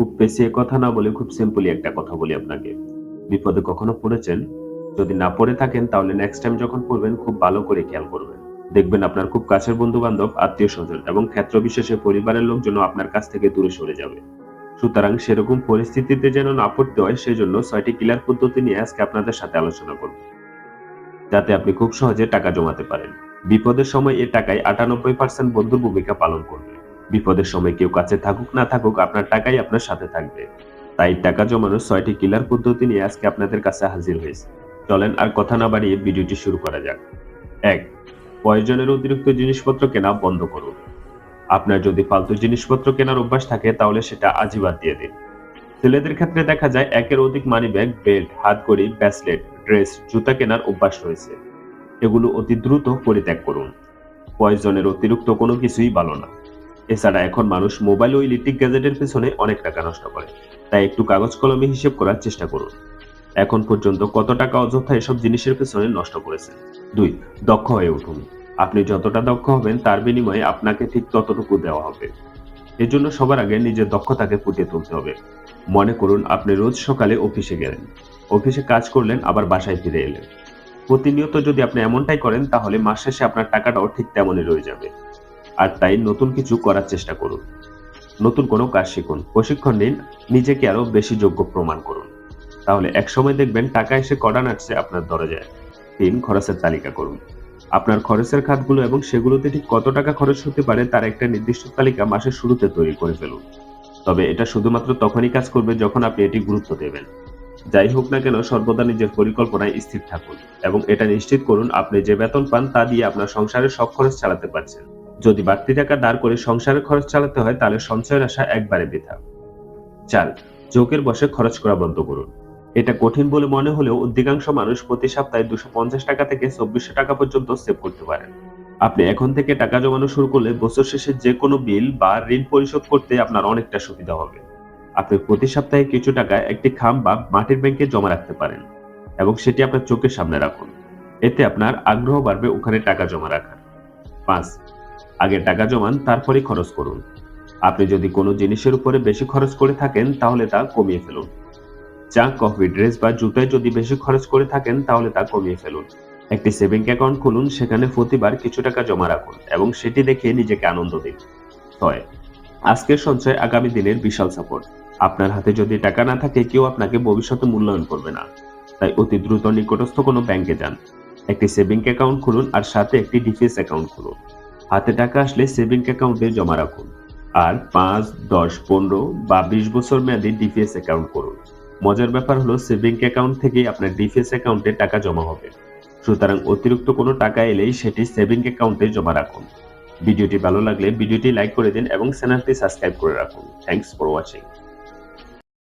খুব পেছিয়ে কথা না বলে খুব সিম্পলি একটা কথা বলি আপনাকে। বিপদে কখনো পড়েছেন? যদি না পড়ে থাকেন, তাহলে নেক্সট টাইম যখন পড়বেন, খুব ভালো করে খেয়াল করবেন। দেখবেন আপনার খুব কাছের বন্ধু বান্ধব আত্মীয় স্বজন এবং ক্ষেত্র বিশেষে পরিবারের লোকজন আপনার কাছ থেকে দূরে সরে যাবে। সুতরাং সেরকম পরিস্থিতিতে যেন না পড়তে হয়, সেজন্য ছয়টি ক্লিয়ার পদ্ধতি নিয়ে আজকে আপনাদের সাথে আলোচনা করব। যাতে আপনি খুব সহজে টাকা জমাতে পারেন। বিপদের সময় এ টাকায় আটানব্বই পার্সেন্ট বন্ধুর ভূমিকা পালন করবে। বিপদের সময় কেউ কাছে থাকুক, না থাকুক, আপনার টাকাই আপনার সাথে থাকবে। তাই টাকা জমানোর ছয়টি কিলার পদ্ধতি নিয়ে আজকে আপনাদের কাছে হাজির হয়েছে। চলেন আর কথা না বাড়িয়ে ভিডিওটি শুরু করা যাক। এক, প্রয়োজনের অতিরিক্ত জিনিসপত্র কেনা বন্ধ করুন। আপনার যদি ফালতু জিনিসপত্র কেনার অভ্যাস থাকে, তাহলে সেটা আজই বাদ দিয়ে দিন। ছেলেদের ক্ষেত্রে দেখা যায় একের অধিক মানি ব্যাগ বেল্ট হাতঘড়ি ব্যাসলেট ড্রেস জুতা কেনার অভ্যাস রয়েছে। এগুলো অতি দ্রুত পরিত্যাগ করুন। প্রয়োজনের অতিরিক্ত কোনো কিছুই ভালো না। এছাড়া এখন মানুষ মোবাইল ও ইলেকট্রিক গ্যাজেটের পেছনে অনেক টাকা নষ্ট করে। তাই একটু কাগজ কলমে হিসেব করার চেষ্টা করুন। এখন পর্যন্ত কত টাকা অযথা এসব জিনিসের পেছনে নষ্ট করেছেন? দুই, দক্ষ হয়ে উঠুন। আপনি যতটা দক্ষ হবেন, তার বিনিময়ে আপনাকে ঠিক ততটুকু দেওয়া হবে। এজন্য সবার আগে নিজের দক্ষতাকে ফুটিয়ে তুলতে হবে। মনে করুন, আপনি রোজ সকালে অফিসে গেলেন। অফিসে কাজ করলেন, আবার বাসায় ফিরে এলেন। প্রতিনিয়ত যদি আপনি এমনটাই করেন, তাহলে মাস শেষে আপনার টাকাটাও ঠিক তেমনই রয়ে যাবে। আর তাই নতুন কিছু করার চেষ্টা করুন। নতুন কোনো কাজ শিখুন। প্রশিক্ষণ নিন, নিজেকে আরও বেশি যোগ্য প্রমাণ করুন। তাহলে এক সময় দেখবেন টাকা এসে কড়া নাটছে আপনার দরজায়। তিন, খরচের তালিকা করুন। আপনার খরচের খাতগুলো এবং সেগুলোতে ঠিক কত টাকা খরচ হতে পারে তার একটা নির্দিষ্ট তালিকা মাসের শুরুতে তৈরি করে ফেলুন। তবে এটা শুধুমাত্র তখনই কাজ করবে যখন আপনি এটি গুরুত্ব দেবেন। যাই হোক না কেন, সর্বদা নিজের পরিকল্পনায় স্থির থাকুন এবং এটা নিশ্চিত করুন আপনি যে বেতন পান তা দিয়ে আপনার সংসারের সব খরচ চালাতে পারছেন। যদি বাড়তি টাকা দাঁড় করে সংসারের খরচ চালাতে হয়, তাহলে সঞ্চয়ের আশা একবারে বৃথা। চার চোখের বসে খরচ করা বন্ধ করুন। এটা কঠিন বলে মনে হলেও অধিকাংশ মানুষ প্রতি সপ্তাহে দুশো পঞ্চাশ টাকা থেকে চব্বিশশো টাকা পর্যন্ত সেভ করতে পারেন। আপনি এখন থেকে টাকা জমানো শুরু করলে বছর শেষে যে কোনো বিল বা ঋণ পরিশোধ করতে আপনার অনেকটা সুবিধা হবে। আপনি প্রতি সপ্তাহে কিছু টাকা একটি খাম বা মাটির ব্যাংকে জমা রাখতে পারেন এবং সেটি আপনার চোখের সামনে রাখুন। এতে আপনার আগ্রহ বাড়বে ওখানে টাকা জমা রাখার। পাঁচ আগে টাকা জমান তারপরে খরচ করুন। আপনি যদি কোনো জিনিসের উপরে বেশি খরচ করে থাকেন, তাহলে তা কমিয়ে ফেলুন। চা কফি ড্রেস বা জুতায় যদি বেশি খরচ করে থাকেন, তাহলে তা কমিয়ে ফেলুন। একটি সেভিং অ্যাকাউন্ট খুলুন, সেখানে প্রতিবার কিছু টাকা জমা রাখুন এবং সেটি দেখে নিজেকে আনন্দ দিন। ছয়, আজকের সঞ্চয় আগামী দিনের বিশাল সাপোর্ট। আপনার হাতে যদি টাকা না থাকে, কেউ আপনাকে ভবিষ্যতে মূল্যায়ন করবে না। তাই অতি দ্রুত নিকটস্থ কোনো ব্যাংকে যান। একটি সেভিং অ্যাকাউন্ট খুলুন আর সাথে একটি ডিফেন্স অ্যাকাউন্ট খুলুন। হাতে টাকা আসলে সেভিং অ্যাকাউন্টে জমা রাখুন। আর পাঁচ, দশ, পনেরো বা বিশ বছর মেয়াদী ডিপিএস অ্যাকাউন্ট করুন। মজার ব্যাপার হলো সেভিং অ্যাকাউন্ট থেকেই আপনার ডিপিএস অ্যাকাউন্টে টাকা জমা হবে। সুতরাং অতিরিক্ত কোনো টাকা এলেই সেটি সেভিং অ্যাকাউন্টে জমা রাখুন। ভিডিওটি ভালো লাগলে ভিডিওটি লাইক করে দিন এবং চ্যানেলটি সাবস্ক্রাইব করে রাখুন। Thanks for watching.